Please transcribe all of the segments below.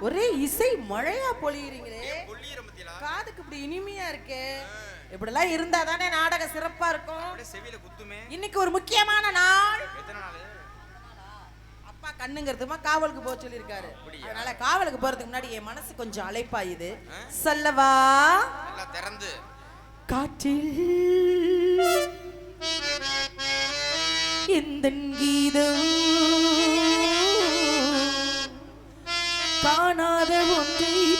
ஒரே இசை மழையா பொழியுறீங்களே. காதுக்கு இப்படி இனிமையா இருக்கே. இப்படிலாம் இருந்தா தானே நாடகம் சிறப்பா இருக்கும். இன்னைக்கு ஒரு முக்கியமான நாள். அப்பா கண்ணுங்கிறதுமா காவலுக்கு போக சொல்லியிருக்காரு? அதனால காவலுக்கு போறதுக்கு முன்னாடி என் மனசு கொஞ்சம் அலைப்பாயுது. சொல்லவா? திறந்து. காற்றில் எந்த கீதம்? காணாத ஒன்றை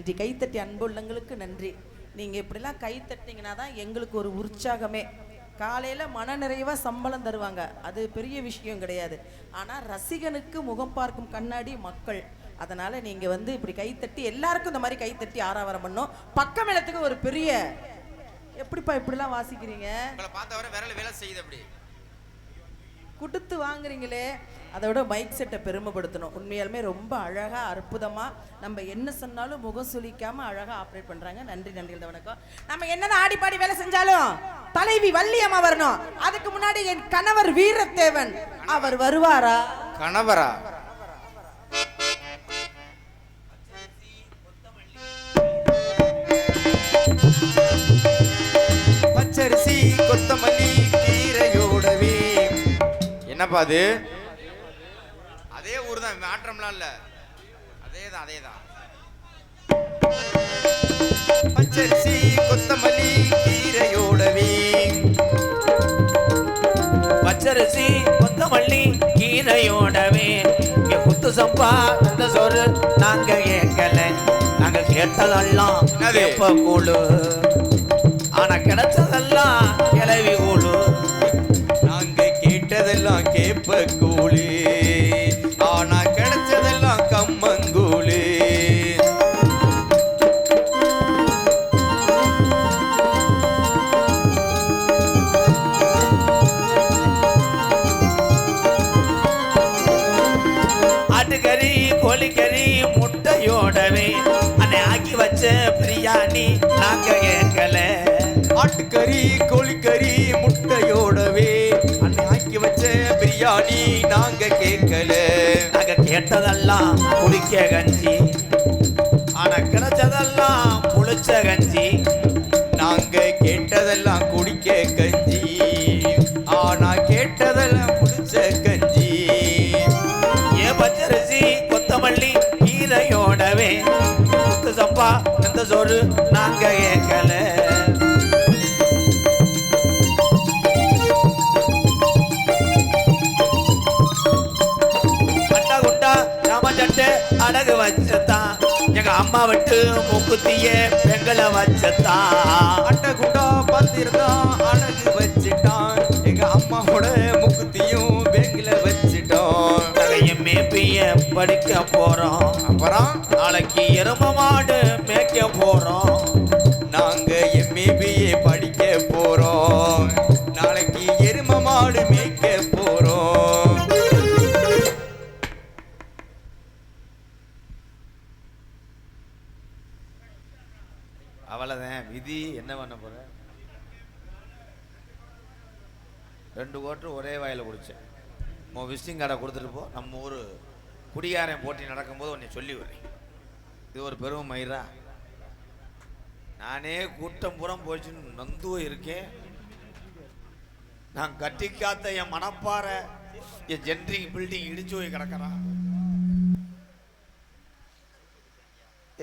நன்றி. கைத்தட்டி கைத்தட்டி அன்புள்ளங்களுக்கு நன்றி. நீங்கள் இப்படிலாம் கை தட்டினீங்கன்னா தான் எங்களுக்கு ஒரு உற்சாகமே. காலையில் மன நிறைவாக சம்பளம் தருவாங்க. அது பெரிய விஷயம் கிடையாது. ஆனால் ரசிகனுக்கு முகம் பார்க்கும் கண்ணாடி மக்கள். அதனால் நீங்கள் வந்து இப்படி கைத்தட்டி எல்லாருக்கும் இந்த மாதிரி கைத்தட்டி ஆராவாரம் பண்ணும் பக்கம் இடத்துக்கு ஒரு பெரிய எப்படிப்பா இப்படிலாம் வாசிக்கிறீங்க? பார்த்தவரை பார்த்த விரல் வேலை செய்யுது அப்படி. கொடுத்து வாங்குறீங்களே அதோட மைக் செட்டை பெருமைப்படுத்தணும். உண்மையாலுமே ரொம்ப அழகாக அற்புதமாக நம்ம என்ன சொன்னாலும் முகம் சுழிக்காமல் அழகாக ஆப்ரேட் பண்ணுறாங்க நன்றி நன்றி வணக்கம். நம்ம என்னதான் ஆடி பாடி வேலை செஞ்சாலும் தலைவி வள்ளியம்மா வரணும். அதுக்கு முன்னாடி என் கணவர் வீரத்தேவன் அவர் வருவாரா? கணவரா? என்னப்பா அது? அதே ஊர் தான் மாற்றம்லாம் இல்ல. அதே தான் அதே தான் பச்சரிசி கொத்தமல்லி கீரையோடவே பச்சரிசி கொத்தமல்லி கீரையோடவே இங்க குத்து சம்பா அந்த சோறு நாங்க கேட்கல நாங்க கேட்டதெல்லாம்? எப்ப கூழு. ஆனா கிடைச்சதெல்லாம் கிளவி கூழு. ஆட்டுக்கறி கோழிக்கறி முட்டையோடவே. அன்னை ஆக்கி வச்ச பிரியாணி நாங்க கேட்கல. நாங்க கேட்டதெல்லாம் குடிக்க கஞ்சி. ஆனா கிடைச்சதெல்லாம் புளிச்ச கஞ்சி. நாங்க கேட்டதெல்லாம் குடிக்க கஞ்சி. ஆனா கேட்டதெல்லாம் குடிச்ச கஞ்சி. ஏ பச்சரிசி கொத்தமல்லி கீரையோடவே. சம்பா இந்த சோறு நாங்க கேட்கல. அம்மா விட்டு மூக்குத்திய பெங்களை வச்சதான் அட்டை குண்டா பார்த்திருந்தான் அழகு வச்சுட்டான். எங்க அம்மாவோட முக்குத்தியும் பேங்கில வச்சுட்டோம் எம்ஏ பிய படிக்க போறோம் அப்புறம்? நாளைக்கு எரும மாடு மேய்க்க போறோம் ரெண்டு ஒரே வாயில் குடித்தேன் உன் விசிட்டிங் கார்டை கொடுத்துட்டு போ. நம்ம ஊர் குடியாரன் போட்டி நடக்கும்போது உன்னை சொல்லி விடுறேன். இது ஒரு பெரும் மயிரா. நானே கூட்டம் புறம் போயிடுச்சுன்னு நந்துவும் இருக்கேன். நான் கட்டி காத்த என் மனப்பாறை என் ஜென்ரிங் பில்டிங் இடிச்சு போய் கிடக்கிறான்.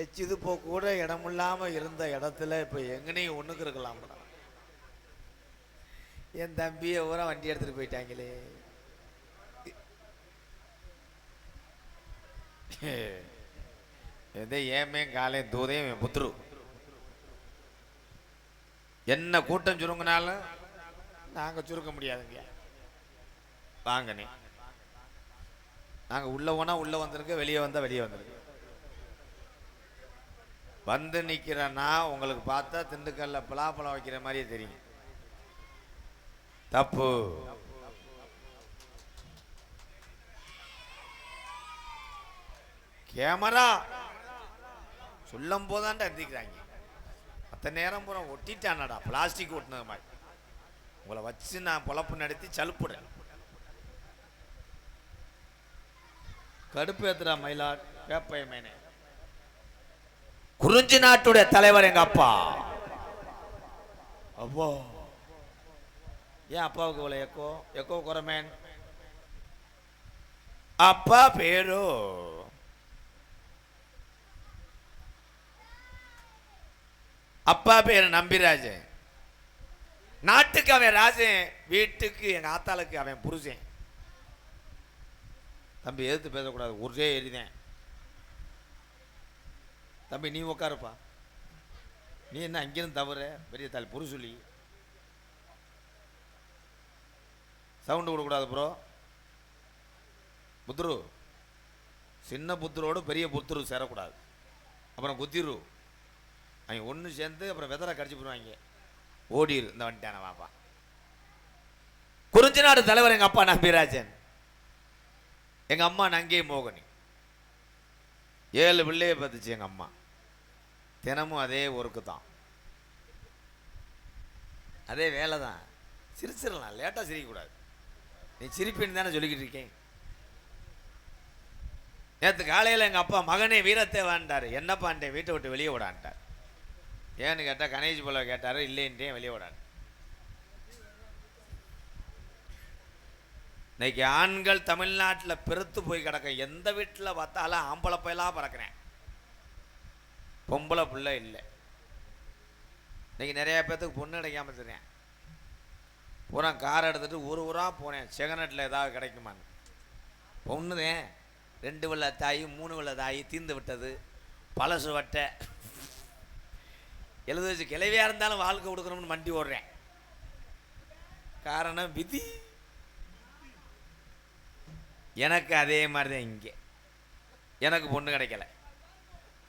எச்சிது போ கூட இடமில்லாமல் இருந்த இடத்துல இப்போ எங்கனையும் ஒண்ணுக்கு இருக்கலாம்டா என் தம்பியை ஊரா வண்டி எடுத்துகிட்டு போயிட்டாங்களே. எதை ஏமே காலை தூதையும் என் புத்துரு. என்ன கூட்டம் சுருங்கினாலும் நாங்கள் சுருக்க முடியாதுங்க வாங்கண்ணே. நாங்கள் உள்ளே போனால் உள்ளே வந்திருக்க வெளியே வந்தால் வெளியே வந்திருக்கு. வந்து நிற்கிறேன்னா உங்களுக்கு பார்த்தா திண்டுக்கல்ல பலாப்பழம் வைக்கிற மாதிரியே தெரியும். தப்பு. கேமரா. சொல்லும் போதான்டா எந்திக்கிறாங்க மற்ற நேரம் பூரா ஒட்டிட்டானடா பிளாஸ்டிக் ஒட்டினது மாதிரி. உங்களை வச்சு நான் பொழப்பு நடத்தி சலுப்புறேன். கடுப்பு ஏத்துறா மயிலாட் வேப்பைய மேனே. குறிஞ்சி நாட்டுடைய தலைவர் எங்க அப்பா? அப்போ ஏன் அப்பாவுக்கு இவ்வளவு எக்கோ எக்கோ குறமேன். அப்பா பேரு? அப்பா பேரு நம்பிராஜன். நாட்டுக்கு அவன் ராஜன் வீட்டுக்கு எங்க ஆத்தாளுக்கு அவன் புருஷன். தம்பி எதிர்த்து பேசக்கூடாது. ஒரே எரிதேன் தம்பி நீ உட்காருப்பா நீ என்ன அங்கிருந்து தவறு? பெரிய தாள் புருசுலி சவுண்டு கொடுக்கூடாது ப்ரோ புத்துரு சின்ன புத்துரோடு பெரிய புத்துரு சேரக்கூடாது. அப்புறம் குத்திரு அவங்க ஒன்று சேர்ந்து அப்புறம் வெதரை கடிச்சு போடுவாங்க. ஓடிரு. இந்த வந்துட்டான வாப்பா. குறிஞ்சி நாடு தலைவர் எங்கள் அப்பா நம்பிராஜன் எங்கள் அம்மா நங்கே மோகனி. ஏழு பிள்ளைய பார்த்துச்சு எங்கள் அம்மா. தினமும் அதே ஒர்க்கு தான். அதே வேலை தான் சிரிச்சிடலாம். லேட்டாக சிரிக்கக்கூடாது. நீ சிரிப்பின்னு தானே சொல்லிக்கிட்டு இருக்கேன். நேற்று காலையில் எங்கள் அப்பா மகனே வீரத்தை வேண்டார் என்னப்பான்ட்டேன் வீட்டை விட்டு வெளியே விடான்ட்டார் ஏன்னு கேட்டால் கணேஷ் போல கேட்டார் இல்லைன்ட்டே வெளியே விடான் இன்னைக்கு ஆண்கள் தமிழ்நாட்டில் பெருத்து போய் கிடக்க எந்த வீட்டில் பார்த்தாலும் ஆம்பளை பையலாக பறக்கிறேன். பொம்பளை பிள்ளை இல்லை. இன்னைக்கு நிறையா பேர்த்துக்கு பொண்ணு கிடைக்காம தெரியும் பூரா கார் எடுத்துகிட்டு ஒரு ஊராக போனேன். செகநட்டில் ஏதாவது கிடைக்குமான்னு. பொண்ணுதேன் ரெண்டு வெள்ள தாய் மூணு வெள்ள தாய் தீர்ந்து விட்டது. பழசு வட்டை. எழுத வச்சு கிளவியாக இருந்தாலும் வாழ்க்கை கொடுக்கணும்னு மண்டி ஓடுறேன். காரணம் விதி. எனக்கு அதே மாதிரி தான் இங்கே. எனக்கு பொண்ணு கிடைக்கல.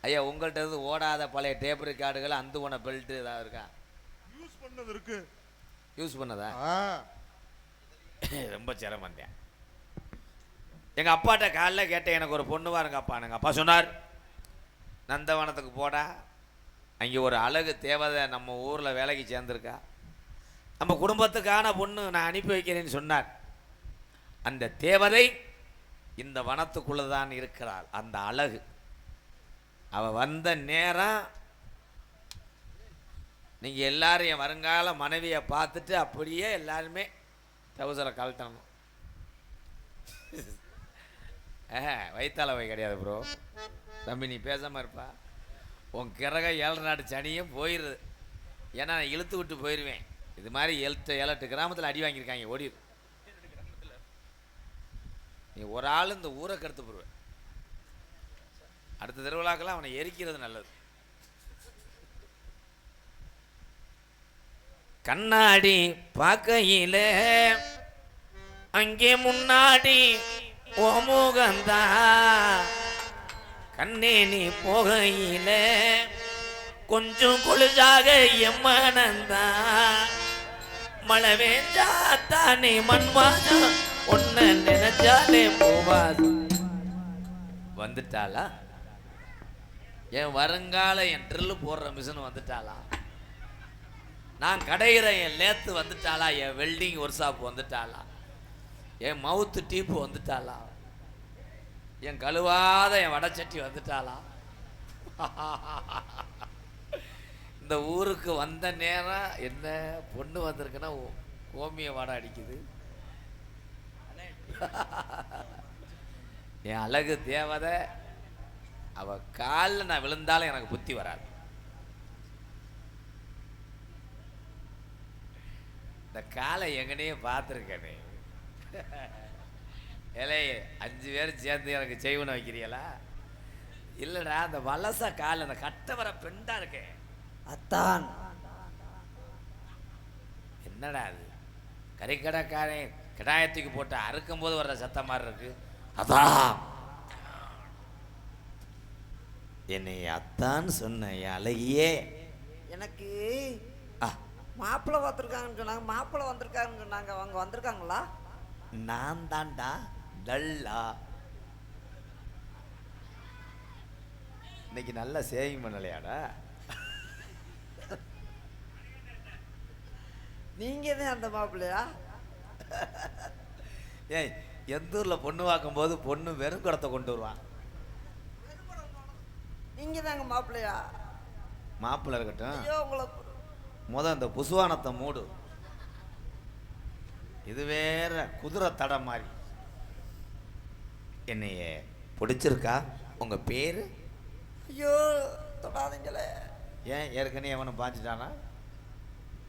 ஐயா உங்கள்கிட்ட இருந்து ஓடாத பழைய டேப் ரெக்கார்டுகள் அந்த உன பெல்ட்டு ஏதாவது இருக்கா? யூஸ் பண்ணது இருக்குது யூஸ் பண்ணதா? ரொம்ப சிரமந்தேன் எங்கள் அப்பாட்ட காலைல கேட்டேன் எனக்கு ஒரு பொண்ணு பாருங்க அப்பா எங்கள் அப்பா சொன்னார். நந்தவனத்துக்கு போடா. அங்கே ஒரு அழகு தேவதை நம்ம ஊரில் வேலைக்கு சேர்ந்துருக்கா. நம்ம குடும்பத்துக்கான பொண்ணு நான் அனுப்பி வைக்கிறேன்னு சொன்னார். அந்த தேவதை இந்த வனத்துக்குள்ளே தான் இருக்கிறாள். அந்த அழகு. அவ வந்த நேரம் நீங்கள் எல்லாரும் என் வருங்கால மனைவியை பார்த்துட்டு அப்படியே எல்லாருமே டவுசரை கழட்டணும். ஆஹா வயிற்றாலவை கிடையாது ப்ரோ தம்பி நீ பேசாமல் இருப்பா. உன் கிரக ஏழு நாடு சனியும் போயிடுது. ஏன்னா நான் இழுத்து விட்டு போயிடுவேன் இது மாதிரி எழுத்து ஏழட்டு கிராமத்தில் அடி வாங்கியிருக்காங்க ஓடிடு நீ ஒரு ஆள் இந்த ஊரை கருத்து போடுவேன் அடுத்த திருவிழாக்கெல்லாம் அவனை எரிக்கிறது நல்லது. கண்ணாடி பார்க்கையில அங்கே முன்னாடி ஓமுகந்தா கண்ணே நீ போகையில. கொஞ்சம் கொழுஜாக எம்மனந்தா மழை வேஞ்சா தானே மண்வாசம். ஒன்ன நினைச்சாலே போவாது வந்துட்டாளா? என் வருங்கால என் ட்ரில்லு போடுற மிஷின் வந்துட்டாளா? நான் கடையிற என் லேத்து வந்துட்டாளா என் வெல்டிங் ஒர்க் ஷாப் வந்துட்டாளா என் மவுத்து டீப்பு வந்துட்டாளா என் கழுவாத என் வடச்சட்டி வந்துட்டாளா? இந்த ஊருக்கு வந்த நேரம் என்ன பொண்ணு வந்திருக்குன்னா ஓ- ஓமிய வாடை அடிக்குது. என் அழகு தேவதை அவள் காலில் நான் விழுந்தாலும் எனக்கு புத்தி வராது. இந்த காலை எங்கனையே பார்த்துருக்கேனே. ஏலே அஞ்சு பேர் சேர்ந்து எனக்கு செய்வன வைக்கிறீங்களா? இல்லைடா அந்த வலச கால் அந்த கட்டை வர பெண்டா இருக்கே. அத்தான். என்னடா அது? கறிக்கடைக்காரன் கிடாயத்துக்கு போட்டு அறுக்கும் போது வர்ற சத்தம் மாதிரி இருக்கு. அதான். என்னை அத்தான்னு சொன்ன அழகியே. எனக்கு மாப்பிள்ளை பார்த்துருக்காங்கன்னு சொன்னாங்க. மாப்பிள்ளை வந்திருக்காங்கன்னு சொன்னாங்க. அவங்க வந்திருக்காங்களா? நான் தான்டா டல்லா. இன்னைக்கு நல்லா சேவிங் பண்ணலையாடா? நீங்கள் தான் அந்த மாப்பிள்ளையா? ஏய் எந்த ஊரில் பொண்ணு பார்க்கும்போது பொண்ணு வெறும் குடத்தை கொண்டு வருவான் நீங்கள் தாங்க மாப்பிள்ளையா? மாப்பிள்ளை இருக்கட்டும். ஐயோ உங்களை முத இந்த புசுவானத்தை மூடு. இது வேற குதிரை தடம் மாதிரி. என்னைய பிடிச்சிருக்கா? உங்க பேரு? ஐயோ தொடாதீங்களே. ஏன் ஏற்கனவே அவனை பாஞ்சிட்டானா?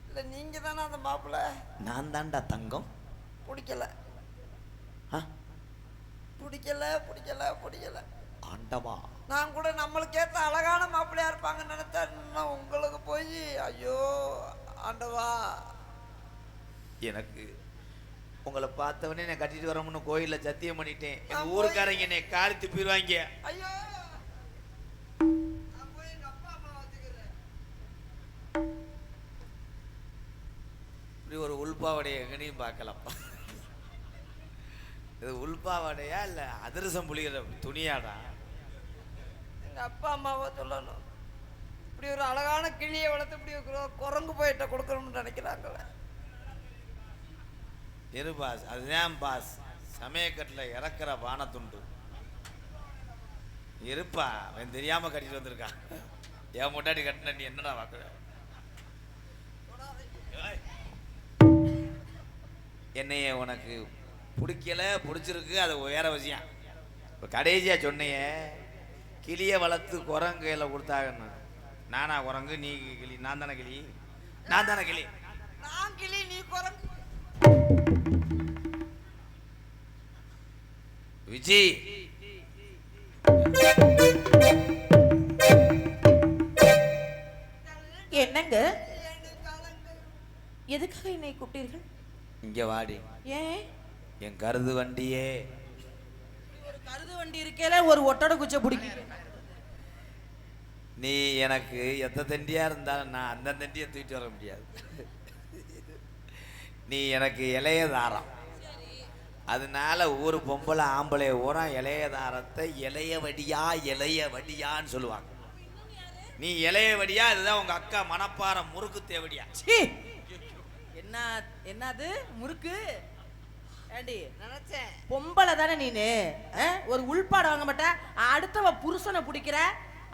இல்லை நீங்கள் தானே அந்த மாப்பிள்ளை நான் தான்டா தங்கம். பிடிக்கல. ஆ? பிடிக்கல பிடிக்கல பிடிக்கல. ஆண்டவா. நான் கூட நம்மளுக்கு ஏற்ற அழகான மாப்பிள்ளையா இருப்பாங்கன்னு நினைச்சா இன்னும் உங்களுக்கு போய் ஐயோ ஆண்டவா. எனக்கு உங்களை பார்த்தவனே நான் கட்டிட்டு வரமுன்னு கோயிலில் சத்தியம் பண்ணிட்டேன். எங்க நான் ஊருக்காரங்க என்னை காரி துப்பிடுவாங்க ஐயோ. இப்படி ஒரு உள்பாவடையை எங்கனையும் பார்க்கலாம் இது உள்பாவடையா இல்லை அதிரசம் புளிகிற துணியாடா? எங்க அப்பா அம்மாவை சொல்லணும். இப்படி ஒரு அழகான கிளியை வளர்த்து இப்படி குரங்கு போயிட்ட கொடுக்கணும்னு நினைக்கிறாங்களே. இரு பாஸ் அதுதான் பாஸ். சமயக்கட்டில் இறக்குற பானத்துண்டு இருப்பா அவன் தெரியாம கட்டிட்டு வந்திருக்கான் என் முட்டாடி கட்டின நீ என்னடா பார்க்குற என்னைய உனக்கு பிடிக்கல பிடிச்சிருக்கு அது வேற விஷயம். இப்போ கடைசியா சொன்னையே கிளியை வளர்த்து குரங்கு கையில் கொடுத்தாங்கன்னு நானா குரங்கு நீ கிளி நான் தானே கிளி? நான் தானே கிளி? நான் கிளி நீ குரங்கு. விஜய் என்னங்க? எதுக்காக என்னை கூப்பிட்டீர்கள்? இங்க வாடி. ஏன்? என் கருது வண்டியே. கருது வண்டி இருக்கையில ஒரு ஒட்டடை குச்சை பிடிக்கும் நீ எனக்கு எத்த தண்டியா இருந்தாலும் நான் அந்த தண்டியை தூக்கிட்டு வர முடியாது. நீ எனக்கு இளைய தாரம். அதனால ஊர் பொம்பளை ஆம்பளை ஊரம் இளைய தாரத்தை இளைய வடியா இளைய வடியான்னு சொல்லுவாங்க. நீ இளைய வடியா இதுதான் உங்க அக்கா மணப்பாறை முறுக்கு தேவடியா. என்ன என்னது? முறுக்கு? நினைச்சேன். பொம்பளை தானே நீனு? ஆ? ஒரு உள்பாடு வாங்க மாட்ட. அடுத்தவ புருஷனை பிடிக்கிற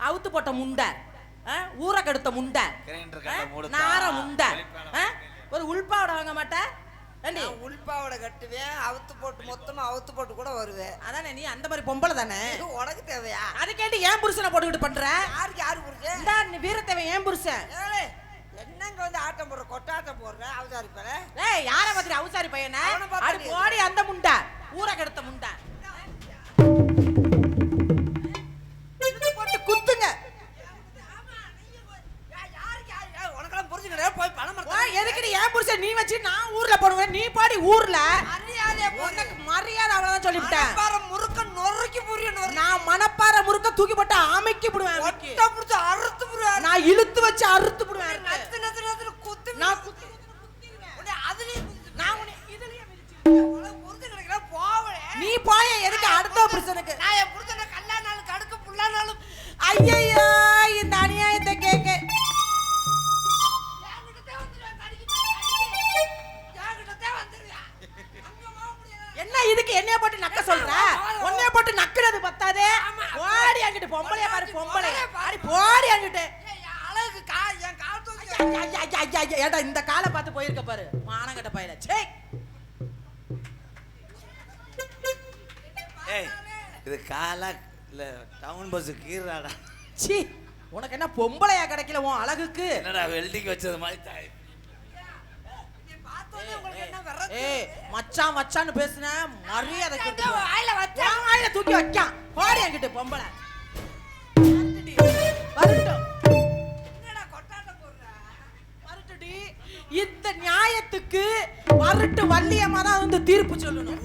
அவுத்து போட்ட முண்டை. ஆ? ஊற கெடுத்த முண்டை. நார முண்டை? ஒரு உள்பாவடை வாங்க மாட்ட. ஏண்டி? நான் உள்பாவடை கட்டுவேன். அவுத்து போட்டு மொத்தமா அவுத்து போட்டு கூட வருவேன். அதானே நீ அந்த மாதிரி பொம்பளை தானே? இது உனக்கு தேவையா? அதுக்கேண்டி ஏன் புருஷனை போட்டுக்கிட்டு பண்ற? யாருக்கு யாரு நீ வீரத்தேவை ஏன் புருஷன்? ஏலே, என்னங்க வந்து ஆட்டம் போடுற கொட்டாட்டம் போடுற அவதாரி பேர. ஏய் யார மாதிரி அவுசாரி பையனா? நீ- போடி அந்த முண்டை. ஊற கெடுத்த முண்டை. போட்டு குத்துங்க. உனக்கெல்லாம் புரிஞ்சுக்கிறேன் போய் பணம் வா, எதுக்குடி ஏன் புருஷன் நீ வச்சு நான் ஊர்ல போடுவேன்? நீ பாடி ஊர்ல. உனக்கு மரியாதை அவ்வளவுதான் சொல்லிவிட்டேன். மனப்பாறை முறுக்க நொறுக்கி புரிய நான் மணப்பாறை முறுக்க தூக்கி போட்டு அமைக்கி விடுவேன். ஒட்ட புடிச்சு அறுத்து புரிய நான் இழுத்து வச்சு அறுத்து விடுவேன். நத்து நத்து நத்து குத்து நான் குத்தி குத்து. நான் உன்னை இதுலயே புரிஞ்சு கிடைக்கிறேன் போவலே நீ போய எதுக்கு அடுத்த புருஷனுக்கு? நான் என் புரிஞ்சன கல்லா நாளும் கடுக்கு புல்லா நாளும். ஐயையோ! என்னைய போட்டு நக்க சொல்ற? உன்னைய போட்டு நக்குறது பத்தாதே? போடி அங்கிட்டு பொம்பளைய பாரு பொம்பளை. அடி போடி அங்கிட்டு அழகுக்கு கா என் கால் தூக்கி. ஐயா, ஐயா, ஐயா, ஐயா, ஐயா, ஏடா இந்த காலை பார்த்து போயிருக்க பாரு. மானங்கட்ட பையல. சே ஏய் இது காலா இல்ல டவுன் பஸ் கீறாடா சி உனக்கு என்ன பொம்பளையா கிடைக்கல உன் அழகுக்கு? என்னடா வெல்டிங் வச்சது மாதிரி தாய் நீ பார்த்தோன்னே உங்களுக்கு என்ன விரட்டு? ஏய் மச்சான் மச்சான்னு பேசுன மரியாதை கெட்டு வாயில வச்சா? வாயில தூக்கி வைக்கான். போடி அங்கிட்டு பொம்பளை. வரட்டும். இந்த நியாயத்துக்கு வரட்டு வள்ளியம்மா தான் வந்து தீர்ப்பு சொல்லணும்.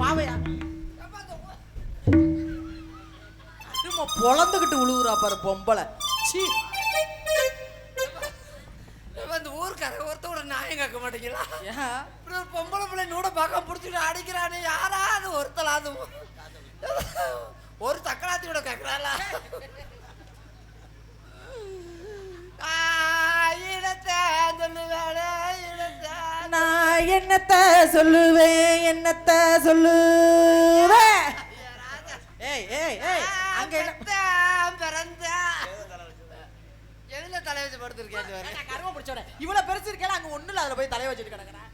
பாவையா? சும்மா பொழந்துகிட்டு உழுவுறா பாரு பொம்பளை. சீ. அந்த ஊருக்கார ஒருத்தோட நியாயம் கேட்க மாட்டீங்களா ஒரு பொம்பளை பிள்ளை நூட பார்க்க பிடிச்சிட்டு அடிக்கிறானே யாராவது ஒருத்தலாது ஒரு தக்கலாத்தி கூட கேட்கறாளா? சொல்லுவேடே இடத்தை நான் என்னத்த சொல்லுவேன் என்னத்த சொல்லுவேன் ஏய் ஏய் ஏய் அங்க. எதுல தலை வச்சு படுத்திருக்கேன் பாரு. நான் கரும பிடிச்சோட இவ்வளவு பெருசு இருக்கல அங்க ஒண்ணுல அதுல போய் தலைய வச்சுட்டு கிடக்குறேன்.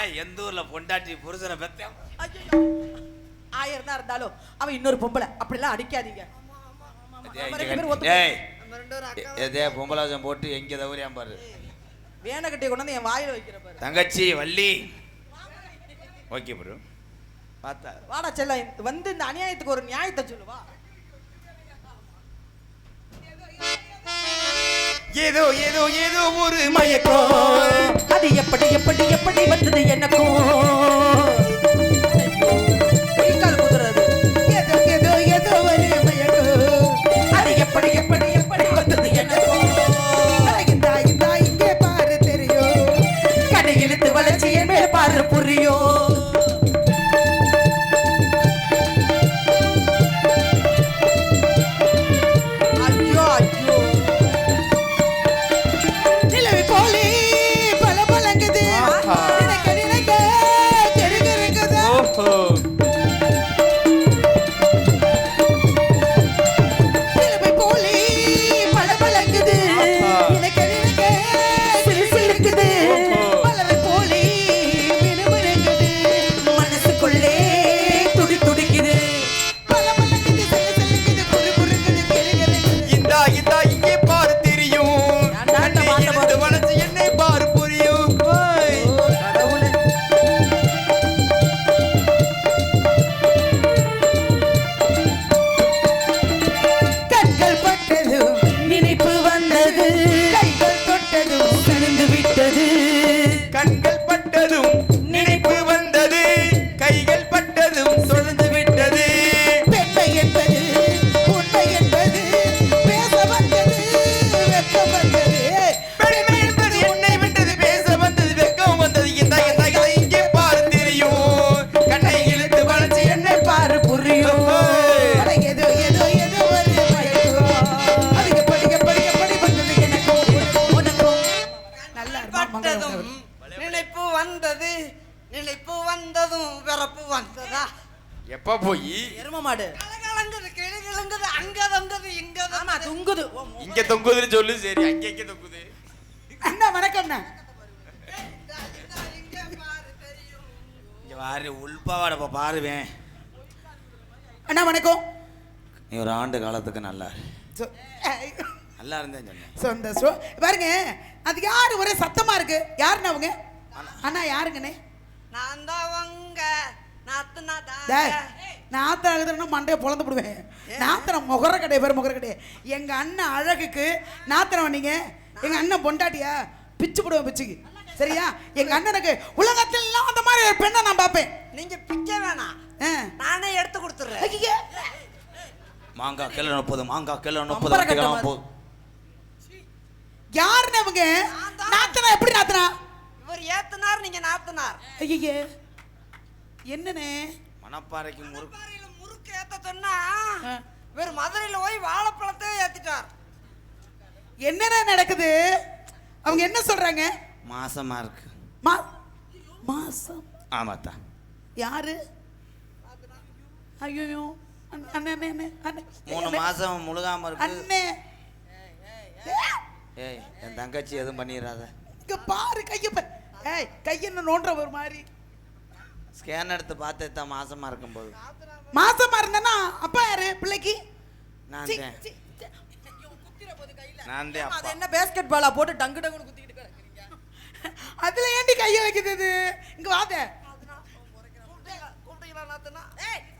ஏய் எந்த ஊர்ல பொண்டாட்டி புருஷனை பெத்தேன்? ஐயோ ஆயிரம் தான் இருந்தாலும் அவன் இன்னொரு பொம்பளை. அப்படிலாம் அடிக்காதீங்க. ஏய் பொம்பளாசம் போட்டு எங்க தவறியாம் பாரு. வேனை கட்டி கொண்டாந்து என் வாயில வைக்கிற பாரு. தங்கச்சி வள்ளி. Okay bro. பார்த்தா வாடா செல்ல வந்து இந்த அநியாயத்துக்கு ஒரு நியாயத்தை சொல்லுவா ஏதோ ஏதோ ஏதோ ஒரு மயக்கம். அது எப்படி எப்படி எப்படி வந்தது எனக்கும்? இங்க பாரு உள்பாவாடப்ப பாருவேன். அண்ணா வணக்கம். நீ ஒரு ஆண்டு காலத்துக்கு நல்லா நல்லா இருந்தேன் சொன்னேன். சந்தோஷம் பாருங்க அது யாரு? ஒரே சத்தமா இருக்கு. யாருண்ணா அவங்க? அண்ணா. யாருங்கண்ணே? நான் தான் உங்க நாத்துனா ஆகுதுன்னா மண்டையை பொழந்து போடுவேன். நாத்தனம் முகர கடை பேர் முகர கடை எங்க அண்ணன் அழகுக்கு நாத்தனம் நீங்க எங்க அண்ணன் பொண்டாட்டியா? பிச்சு போடுவேன் பிச்சுக்கு சரியா? எங்க அண்ணனுக்கு உலகத்தில் எல்லாம் அந்த மாதிரி ஒரு பெண்ணை நான் பார்ப்பேன். நீங்க பிக்க வேணாம். ஆ. நானே எடுத்து கொடுத்துறேன். மாங்காய் கிலோ முப்பது மாங்காய் கிலோ முப்பது யாருண்ணே அவங்க நாத்தனா எப்படி நாத்தனா? இவர் ஏத்துனார் நீங்க நாத்துனார். ஐயே என்னண்ணே? மணப்பாறைக்கு முறுக்கு. முறுக்கு ஏத்த சொன்னா. இவர் மதுரையில போய் வாழைப்பழத்தை ஏத்திட்டார். என்னண்ணே நடக்குது? அவங்க என்ன சொல்றாங்க? மாசமா இருக்கு. மா மாசம். ஆமாத்தா. யாரு? ஐயோ அண்ணே அண்ணே மூணு மாசம் முழுகாம இருக்கு. அண்ணே. ஏய் என் தங்கச்சி எதுவும் பண்ணிடாத இங்க பாரு கைய ஏய் கையென்ன நோண்டுற ஒரு மாதிரி. ஸ்கேன் எடுத்து பார்த்து தான் மாசமா இருக்கும்போது. மாசமா இருந்தனா அப்பா யாரு? பிள்ளைக்கு? நான். நான் தான் என்ன பேஸ்கெட் பாலா போட்டு டங்கு டங்குன்னு குத்திக்கிட்டு அதுல ஏண்டி கைய வைக்குது இது? இங்க வாத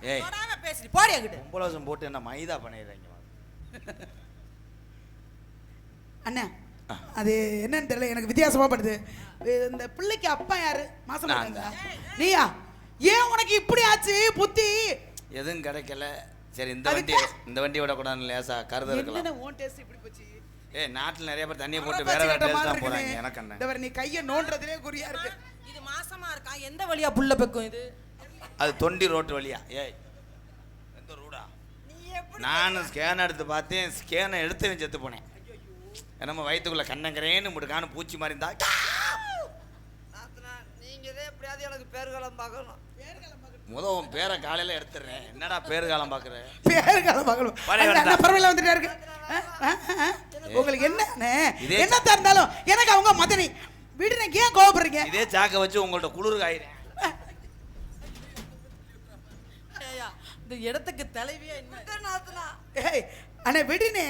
ஏய் பேசுறீ போடி அங்கிட்டு. பொம்பளோசம் போட்டு என்ன மைதா பண்ணிடுறீங்க அண்ணா அது என்னன்னு தெரியல எனக்கு வித்தியாசமா படுது. இந்த பிள்ளைக்கு அப்பா யாரு? மாசமா நீயா? ஏன் உனக்கு இப்படி ஆச்சு? புத்தி. எதுவும் கிடைக்கல. சரி இந்த வண்டி இந்த வண்டி விடக்கூடாதுன்னு லேசா கருத இருக்கலாம். உன் டேஸ்ட் இப்படி போச்சு? ஏய் நாட்டில் நிறைய பேர் தண்ணியை போட்டு வேற வேற டேஸ்ட் தான் போறாங்க. எனக்கு என்ன? இந்த பாரு, நீ கைய நோண்டுறதுலயே குறியா இருக்கு. இது மாசமா இருக்கா? எந்த வழியா புள்ள பெக்கும் இது? அது தொண்டி ரோட்டு வழியா. ஏய் எந்த ரூடா நானும் ஸ்கேன் எடுத்து பார்த்தேன். ஸ்கேனை எடுத்து செத்து போனேன். நம்ம வயிற்றுக்குள்ள கண்ணங்கரேன்னு முடுக்கான்னு பூச்சி மாதிரி இருந்தா நீங்களே எப்படியாவது எனக்கு பேர்காலம் பார்க்கணும். முத உன் பேரை காலையில எடுத்துடுறேன். என்னடா பேரு காலம் பாக்குற? பேரு காலம் பார்க்கணும் வேண்டாம். அண்ணா, பரவாயில்ல வந்துட்டா இருக்கு. உங்களுக்கு என்ன என்னத்தா இருந்தாலும் எனக்கு அவங்க மதனி. விடுங்க ஏன் கோவப்படுறீங்க? இதே சாக்க வச்சு உங்கள்ட்ட குளிர் காயிறேன் ஏய்யா, இந்த இடத்துக்கு தலைவியா என்ன? ஏய் அண்ணே விடுனே.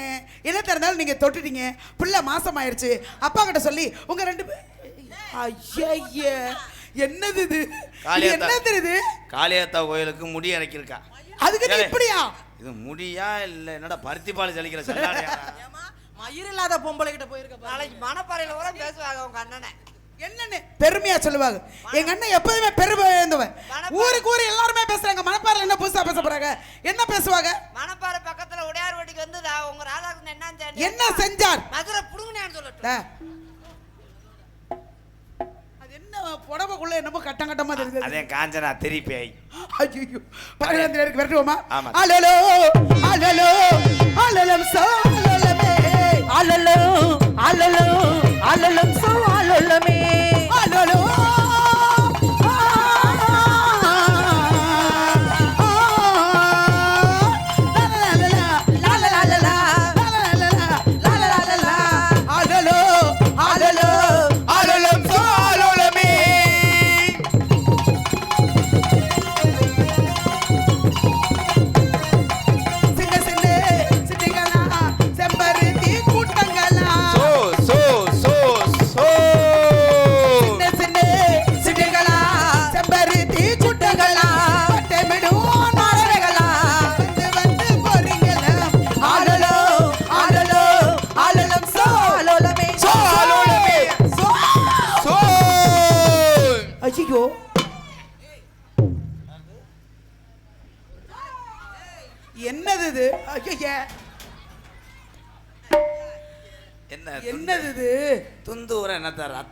என்ன இருந்தாலும் நீங்க தொட்டுட்டீங்க. புள்ள மாசம் ஆயிருச்சு அப்பா கிட்ட சொல்லி உங்க ரெண்டு பேர் ஐயா என்னது இது. என்னது இது? காளியாத்தா கோயிலுக்கு முடி இறக்கியிருக்கா அதுக்கு இப்படியா? இது முடியா இல்ல என்னடா பருத்தி பால் சலிக்கிற சல்லாடையா? ஏமா மயிர் இல்லாத பொம்பளை கிட்ட போயிருக்க பாரு. நாளைக்கு மணப்பாறையில கூட பேசுவாங்க உங்க அண்ணனை. என்னன்னு? பெருமையா சொல்லுவாங்க. எங்க அண்ணன் எப்போதுமே பெருமை இருந்தவன் மணப்பாறை. ஊருக்கு ஊரு எல்லாருமே பேசுறாங்க. மணப்பாறையில் என்ன புதுசா பேச போறாங்க? என்ன பேசுவாங்க? மணப்பாறை பக்கத்துல உடையார் வீட்டுக்கு வந்து உங்க ராதாகிருஷ்ணன் என்ன செஞ்சேன் என்ன செஞ்சார்? மதுரை புடுங்கினேன்னு சொல்லட்டும் புடவைக்குள்ள என்னமோ கட்டம் கட்டமா தெரியுது அதே காஞ்சனா திருப்பி ஐயோ பதினாறு பேருக்கு விரட்டுவோமா. அலலோ அலலோ அலலம் சாலலமே அலலோ அலலோ அலலம் சோ அலலமே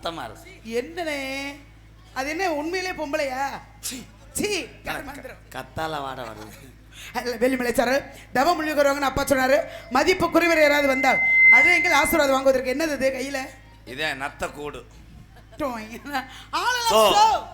ரத்தமா இருக்கு. என்னனே? அது என்ன உண்மையிலே பொம்பளையா? சீ. கத்தால வாட அல்ல வெளிமலை சார் தவம் முழுகிறவங்கன்னு அப்பா சொன்னாரு. மதிப்பு குறைவர் யாராவது வந்தால் அது எங்கள் ஆசீர்வாதம் வாங்குவதற்கு என்னது இது கையில? இதே நத்த கூடு. ஆளலாம்.